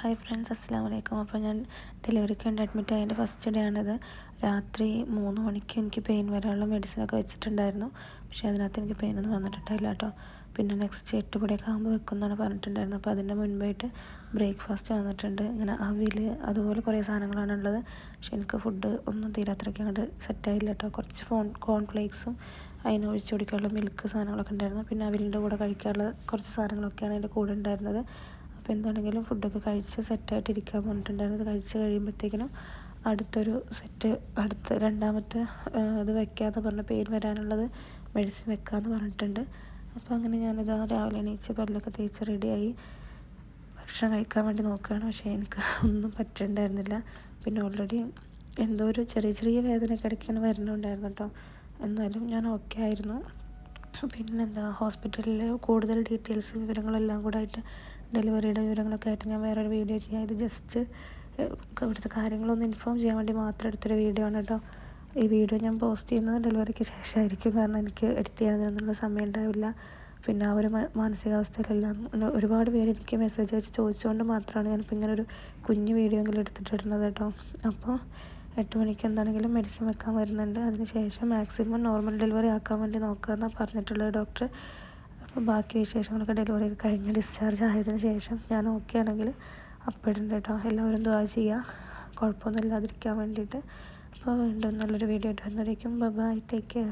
Hi friends അസ്സാം വലൈക്കും അപ്പോൾ ഞാൻ ഡെലിവറിക്ക് വേണ്ടി അഡ്മിറ്റ് ആയതിന്റെ ഫസ്റ്റ് ഡേ ആണിത്. രാത്രി മൂന്ന് മണിക്ക് എനിക്ക് പെയിൻ വരാനുള്ള മെഡിസിനൊക്കെ വെച്ചിട്ടുണ്ടായിരുന്നു. പക്ഷേ അതിനകത്ത് എനിക്ക് പെയിൻ ഒന്നും വന്നിട്ടുണ്ടായില്ല കേട്ടോ. പിന്നെ നെക്സ്റ്റ് എട്ട് മണിയൊക്കെ ആകുമ്പോൾ വെക്കുമെന്നാണ് പറഞ്ഞിട്ടുണ്ടായിരുന്നത്. അപ്പോൾ അതിന്റെ മുൻപായിട്ട് ബ്രേക്ക്ഫാസ്റ്റ് വന്നിട്ടുണ്ട്. ഇങ്ങനെ അവിൽ അതുപോലെ കുറേ സാധനങ്ങളാണ് ഉള്ളത്. പക്ഷേ എനിക്ക് ഫുഡ് ഒന്നും തീരാത്രയ്ക്ക് അങ്ങോട്ട് സെറ്റായില്ല കേട്ടോ. കുറച്ച് ഫോൺ കോൺഫ്ലേക്സും അതിന് ഒഴിച്ചു കുടിക്കാനുള്ള മിൽക്ക് സാധനങ്ങളൊക്കെ ഉണ്ടായിരുന്നു. പിന്നെ അവിലിന്റെ കൂടെ കഴിക്കാനുള്ള കുറച്ച് സാധനങ്ങളൊക്കെയാണ് അതിന്റെ കൂടെ ഉണ്ടായിരുന്നത്. അപ്പോൾ എന്താണെങ്കിലും ഫുഡൊക്കെ കഴിച്ച് സെറ്റായിട്ട് ഇരിക്കാൻ അത് കഴിച്ച് കഴിയുമ്പോഴത്തേക്കിനും അടുത്തൊരു സെറ്റ് അടുത്ത രണ്ടാമത്തെ അത് വെക്കാമെന്ന് പറഞ്ഞ പേര് വരാനുള്ളത് മെഡിസിൻ വെക്കാമെന്ന് പറഞ്ഞിട്ടുണ്ട്. അപ്പോൾ അങ്ങനെ ഞാനിത് രാവിലെ എണീച്ച് പല്ലൊക്കെ തേച്ച് റെഡിയായി ഭക്ഷണം കഴിക്കാൻ വേണ്ടി നോക്കുകയാണ്. പക്ഷേ എനിക്ക് ഒന്നും പറ്റണ്ടായിരുന്നില്ല. പിന്നെ ഓൾറെഡി എന്തോ ഒരു ചെറിയ ചെറിയ വേദനയൊക്കെ ഇടയ്ക്കാണ് വരുന്നുണ്ടായിരുന്നു കേട്ടോ. എന്നാലും ഞാൻ ഓക്കെ ആയിരുന്നു. പിന്നെന്താ ഹോസ്പിറ്റലിൽ കൂടുതൽ ഡീറ്റെയിൽസ് വിവരങ്ങളെല്ലാം കൂടെ ആയിട്ട് ഡെലിവറിയുടെ വിവരങ്ങളൊക്കെ ആയിട്ട് ഞാൻ വേറൊരു വീഡിയോ ചെയ്യാം. ഇത് ജസ്റ്റ് ഇവിടുത്തെ കാര്യങ്ങളൊന്ന് ഇൻഫോം ചെയ്യാൻ വേണ്ടി മാത്രം എടുത്തൊരു വീഡിയോ ആണ് കേട്ടോ ഈ വീഡിയോ ഞാൻ പോസ്റ്റ് ചെയ്യുന്നത് ഡെലിവറിക്ക് ശേഷമായിരിക്കും. കാരണം എനിക്ക് എഡിറ്റ് ചെയ്യാനൊന്നുള്ള സമയം ഉണ്ടാവില്ല. പിന്നെ ആ ഒരു മാനസികാവസ്ഥയിലെല്ലാം ഒരുപാട് പേര് എനിക്ക് മെസ്സേജ് അയച്ച് ചോദിച്ചുകൊണ്ട് മാത്രമാണ് ഞാനിപ്പോൾ ഇങ്ങനെ ഒരു കുഞ്ഞു വീഡിയോ എങ്കിലും എടുത്തിട്ടിടുന്നത് കേട്ടോ അപ്പോൾ എട്ട് മണിക്ക് എന്താണെങ്കിലും മെഡിസിൻ വെക്കാൻ വരുന്നുണ്ട്. അതിന് ശേഷം മാക്സിമം നോർമൽ ഡെലിവറി ആക്കാൻ വേണ്ടി നോക്കാമെന്നാണ് പറഞ്ഞിട്ടുള്ളത് ഡോക്ടർ അപ്പോൾ ബാക്കി വിശേഷങ്ങളൊക്കെ ഡെലിവറി ഒക്കെ കഴിഞ്ഞ് ഡിസ്ചാർജ് ആയതിന് ശേഷം ഞാൻ ഓക്കെ ആണെങ്കിൽ അപ്പോഴുണ്ട് കേട്ടോ. എല്ലാവരും ദ്വാ ചെയ്യുക. കുഴപ്പമൊന്നും ഇല്ലാതിരിക്കാൻ വേണ്ടിയിട്ട്. അപ്പോൾ വീണ്ടും നല്ലൊരു വീഡിയോ ഇട്ട് വരുന്നതായിരിക്കും ബൈ ടേക്ക് കെയർ